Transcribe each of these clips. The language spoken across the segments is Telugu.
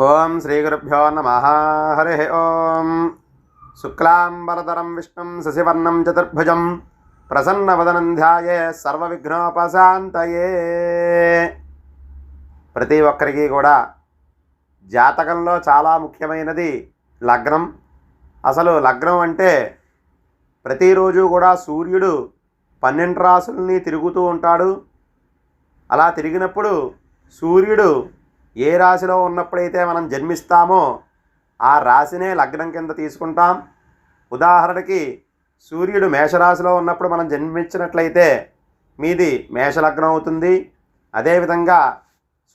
ఓం శ్రీ గురుభ్యో నమ. హరి ఓం. శుక్లాంబరధరం విష్ణుం శశివర్ణం చతుర్భుజం ప్రసన్నవదనం ధ్యాయే సర్వవిఘ్నోపశాంతయే. ప్రతి ఒక్కరికి కూడా జాతకంలో చాలా ముఖ్యమైనది లగ్నం. అసలు లగ్నం అంటే ప్రతిరోజు కూడా సూర్యుడు పన్నెండు రాసుల్ని తిరుగుతూ ఉంటాడు. అలా తిరిగినప్పుడు సూర్యుడు ఏ రాశిలో ఉన్నప్పుడైతే మనం జన్మిస్తామో ఆ రాశినే లగ్నం కింద తీసుకుంటాం. ఉదాహరణకి సూర్యుడు మేషరాశిలో ఉన్నప్పుడు మనం జన్మించినట్లయితే మీది మేషలగ్నం అవుతుంది. అదేవిధంగా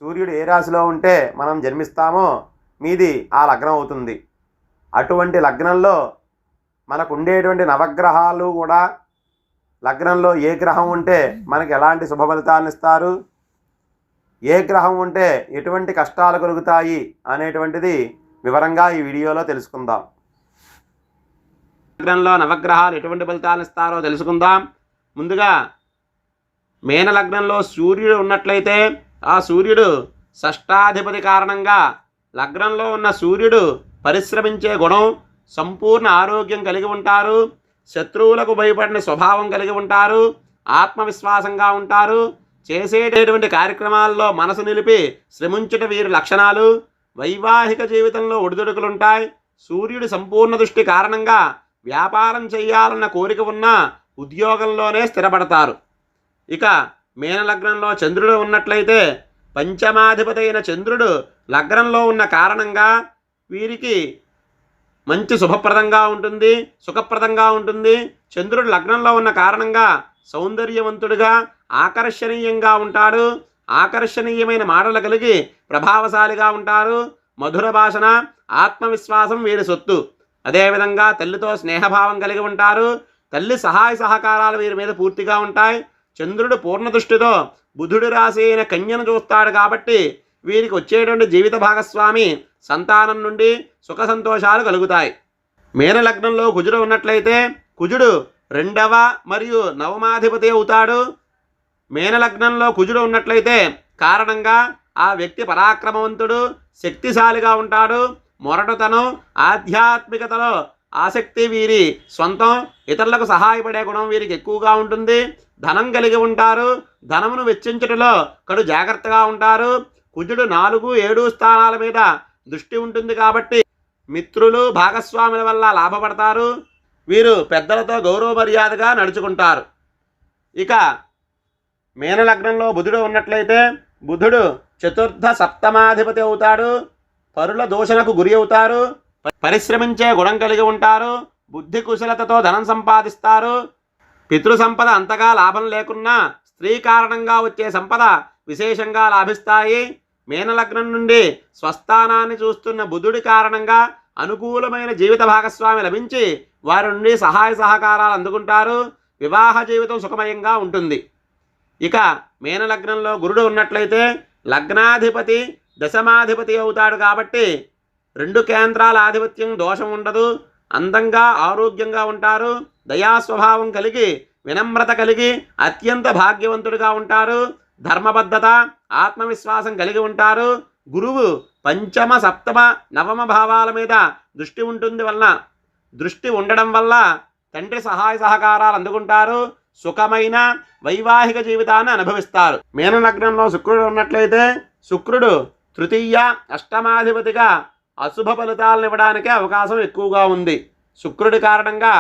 సూర్యుడు ఏ రాశిలో ఉంటే మనం జన్మిస్తామో మీది ఆ లగ్నం అవుతుంది. అటువంటి లగ్నంలో మనకు ఉండేటువంటి నవగ్రహాలు కూడా లగ్నంలో ఏ గ్రహం ఉంటే మనకి ఎలాంటి శుభ ఫలితాలను ఇస్తారు? ఏ గ్రహం ఉంటే ఎటువంటి కష్టాలు కలుగుతాయి అనేటువంటిది వివరంగా ఈ వీడియోలో తెలుసుకుందాం. లగ్నంలో నవగ్రహాలు ఎటువంటి ఫలితాలను ఇస్తారో తెలుసుకుందాం. ముందుగా మేన లగ్నంలో సూర్యుడు ఉన్నట్లయితే ఆ సూర్యుడు షష్టాధిపతి కారణంగా లగ్నంలో ఉన్న సూర్యుడు పరిశ్రమించే గుణం సంపూర్ణ ఆరోగ్యం కలిగి ఉంటారు శత్రువులకు భయపడిన స్వభావం కలిగి ఉంటారు ఆత్మవిశ్వాసంగా ఉంటారు చేసేటటువంటి కార్యక్రమాల్లో మనసు నిలిపి శ్రమించుట వీరి లక్షణాలు. వైవాహిక జీవితంలో ఒడిదుడుకులుంటాయి. సూర్యుడి సంపూర్ణ దృష్టి కారణంగా వ్యాపారం చేయాలన్న కోరిక ఉన్న ఉద్యోగంలోనే స్థిరపడతారు. ఇక మీనలగ్నంలో చంద్రుడు ఉన్నట్లయితే పంచమాధిపతి అయిన చంద్రుడు లగ్నంలో ఉన్న కారణంగా వీరికి మంచి శుభప్రదంగా ఉంటుంది సుఖప్రదంగా ఉంటుంది. చంద్రుడు లగ్నంలో ఉన్న కారణంగా సౌందర్యవంతుడుగా ఆకర్షణీయంగా ఉంటాడు. ఆకర్షణీయమైన మాటలు కలిగి ప్రభావశాలిగా ఉంటారు. మధుర భాషణ ఆత్మవిశ్వాసం వీరి సొత్తు. అదేవిధంగా తల్లితో స్నేహభావం కలిగి ఉంటారు. తల్లి సహాయ సహకారాలు వీరి మీద పూర్తిగా ఉంటాయి. చంద్రుడు పూర్ణ దృష్టితో బుధుడు రాశి అయిన కన్యను చూస్తాడు కాబట్టి వీరికి వచ్చేటువంటి జీవిత భాగస్వామి సంతానం నుండి సుఖ సంతోషాలు కలుగుతాయి. మీన లగ్నంలో కుజుడు ఉన్నట్లయితే కుజుడు రెండవ మరియు నవమాధిపతి అవుతాడు. మేనలగ్నంలో కుజుడు ఉన్నట్లయితే కారణంగా ఆ వ్యక్తి పరాక్రమవంతుడు శక్తిశాలిగా ఉంటాడు. మొరటుతనం ఆధ్యాత్మికతలో ఆసక్తి వీరి సొంతం ఇతరులకు సహాయపడే గుణం వీరికి ఎక్కువగా ఉంటుంది. ధనం కలిగి ఉంటారు. ధనమును వెచ్చించటలో కడు జాగ్రత్తగా ఉంటారు. కుజుడు నాలుగు ఏడు స్థానాల మీద దృష్టి ఉంటుంది కాబట్టి మిత్రులు భాగస్వాముల వల్ల లాభపడతారు. వీరు పెద్దలతో గౌరవ మర్యాదగా నడుచుకుంటారు. ఇక మీనలగ్నంలో బుధుడు ఉన్నట్లయితే బుధుడు చతుర్థ సప్తమాధిపతి అవుతాడు. పరుల దూషణకు గురి అవుతారు. పరిశ్రమించే గుణం కలిగి ఉంటారు. బుద్ధి కుశలతతో ధనం సంపాదిస్తారు. పితృ సంపద అంతగా లాభం లేకున్నా స్త్రీ కారణంగా వచ్చే సంపద విశేషంగా లాభిస్తాయి. మీనలగ్నం నుండి స్వస్థానాన్ని చూస్తున్న బుధుడి కారణంగా అనుకూలమైన జీవిత భాగస్వామి లభించి వారి నుండి సహాయ సహకారాలు అందుకుంటారు. వివాహ జీవితం సుఖమయంగా ఉంటుంది. ఇక మీనలగ్నంలో గురుడు ఉన్నట్లయితే లగ్నాధిపతి దశమాధిపతి అవుతాడు కాబట్టి రెండు కేంద్రాల ఆధిపత్యం దోషం ఉండదు. అందంగా ఆరోగ్యంగా ఉంటారు. దయా స్వభావం కలిగి వినమ్రత కలిగి అత్యంత భాగ్యవంతుడిగా ఉంటారు. ధర్మబద్ధత ఆత్మవిశ్వాసం కలిగి ఉంటారు. గురువు పంచమ సప్తమ నవమ భావాల మీద దృష్టి ఉంటుంది వలన దృష్టి ఉండడం వల్ల తండ్రి సహాయ సహకారాలు అందుకుంటారు సుఖమైన వైవాహిక జీవితాన్ని అనుభవిస్తారు. మీనలగ్నంలో శుక్రుడు ఉన్నట్లయితే శుక్రుడు తృతీయ అష్టమాధిపతిగా అశుభ ఫలితాలను ఇవ్వడానికి అవకాశం ఎక్కువగా ఉంది. శుక్రుడి కారణంగా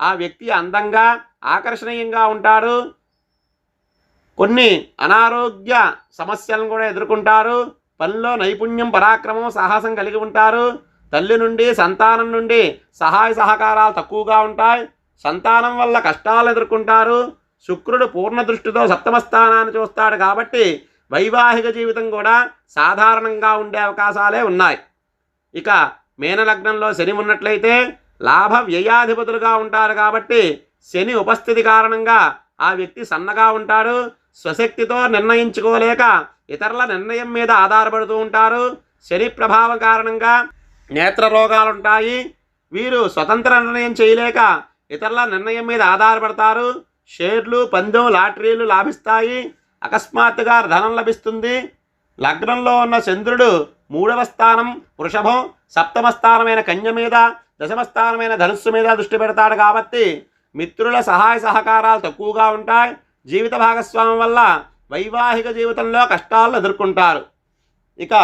ఆ వ్యక్తి అందంగా ఆకర్షణీయంగా ఉంటారు కొన్ని అనారోగ్య సమస్యలను కూడా ఎదుర్కొంటారు. పనిలో నైపుణ్యం పరాక్రమం సాహసం కలిగి ఉంటారు. తల్లి నుండి సంతానం నుండి సహాయ సహకారాలు తక్కువగా ఉంటాయి. సంతానం వల్ల కష్టాలు ఎదుర్కొంటారు. శుక్రుడు పూర్ణ దృష్టితో సప్తమ స్థానాన్ని చూస్తాడు కాబట్టి వైవాహిక జీవితం కూడా సాధారణంగా ఉండే అవకాశాలే ఉన్నాయి. ఇక మేనలగ్నంలో శని ఉన్నట్లయితే లాభ వ్యయాధిపతులుగా ఉంటారు కాబట్టి శని ఉపస్థితి కారణంగా ఆ వ్యక్తి సన్నగా ఉంటాడు. స్వశక్తితో నిర్ణయించుకోలేక ఇతరుల నిర్ణయం మీద ఆధారపడుతూ ఉంటారు. శని ప్రభావం కారణంగా నేత్ర రోగాలు ఉంటాయి వీరు స్వతంత్ర నిర్ణయం చేయలేక ఇతరుల నిర్ణయం మీద ఆధారపడతారు. షేర్లు పందెం లాటరీలు లాభిస్తాయి. అకస్మాత్తుగా ధనం లభిస్తుంది. లగ్నంలో ఉన్న చంద్రుడు మూడవ స్థానం వృషభం సప్తమ స్థానమైన కన్య మీద దశమ స్థానమైన ధనుస్సు మీద దృష్టి పెడతాడు కాబట్టి మిత్రుల సహాయ సహకారాలు తక్కువగా ఉంటాయి. జీవిత భాగస్వామ్యం వల్ల వైవాహిక జీవితంలో కష్టాలను ఎదుర్కొంటారు. ఇక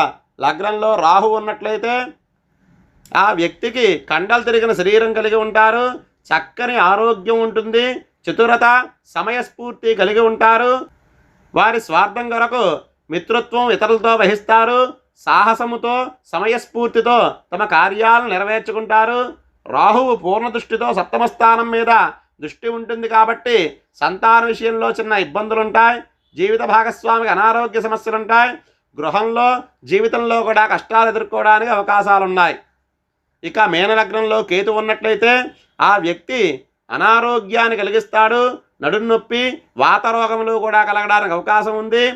లగ్నంలో రాహు ఉన్నట్లయితే ఆ వ్యక్తికి కండలు తిరిగిన శరీరం కలిగి ఉంటారు చక్కని ఆరోగ్యం ఉంటుంది చతురత సమయస్ఫూర్తి కలిగి ఉంటారు. వారి స్వార్థం కొరకు మిత్రత్వం ఇతరులతో వహిస్తారు సాహసముతో సమయస్ఫూర్తితో తమ కార్యాలను నెరవేర్చుకుంటారు. రాహువు పూర్ణ దృష్టితో సప్తమ స్థానం మీద దృష్టి ఉంటుంది కాబట్టి సంతాన విషయంలో చిన్న ఇబ్బందులుంటాయి. జీవిత భాగస్వామికి అనారోగ్య సమస్యలు ఉంటాయి గృహంలో జీవితంలో కూడా కష్టాలు ఎదుర్కోవడానికి అవకాశాలున్నాయి. ఇక మేనలగ్నంలో కేతు ఉన్నట్లయితే ఆ వ్యక్తి అనారోగ్యాన్ని కలిగిస్తాడు. నడుం నొప్పి వాత రోగములు కూడా కలగడానికి అవకాశం ఉంది.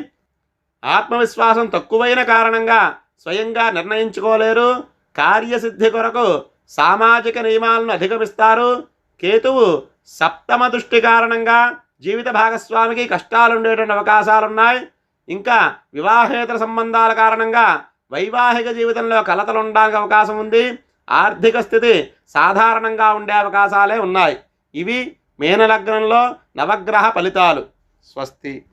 ఆత్మవిశ్వాసం తక్కువైన కారణంగా స్వయంగా నిర్ణయించుకోలేరు. కార్యసిద్ధి కొరకు సామాజిక నియమాలను అధిగమిస్తారు. కేతువు సప్తమ దృష్టి కారణంగా జీవిత భాగస్వామికి కష్టాలు ఉండేటువంటి అవకాశాలున్నాయి. ఇంకా వివాహేతర సంబంధాల కారణంగా వైవాహిక జీవితంలో కలతలు ఉండడానికి అవకాశం ఉంది. ఆర్థిక స్థితి సాధారణంగా ఉండే అవకాశాలే ఉన్నాయి. ఇవి మేనలగ్నంలో నవగ్రహ ఫలితాలు. స్వస్తి.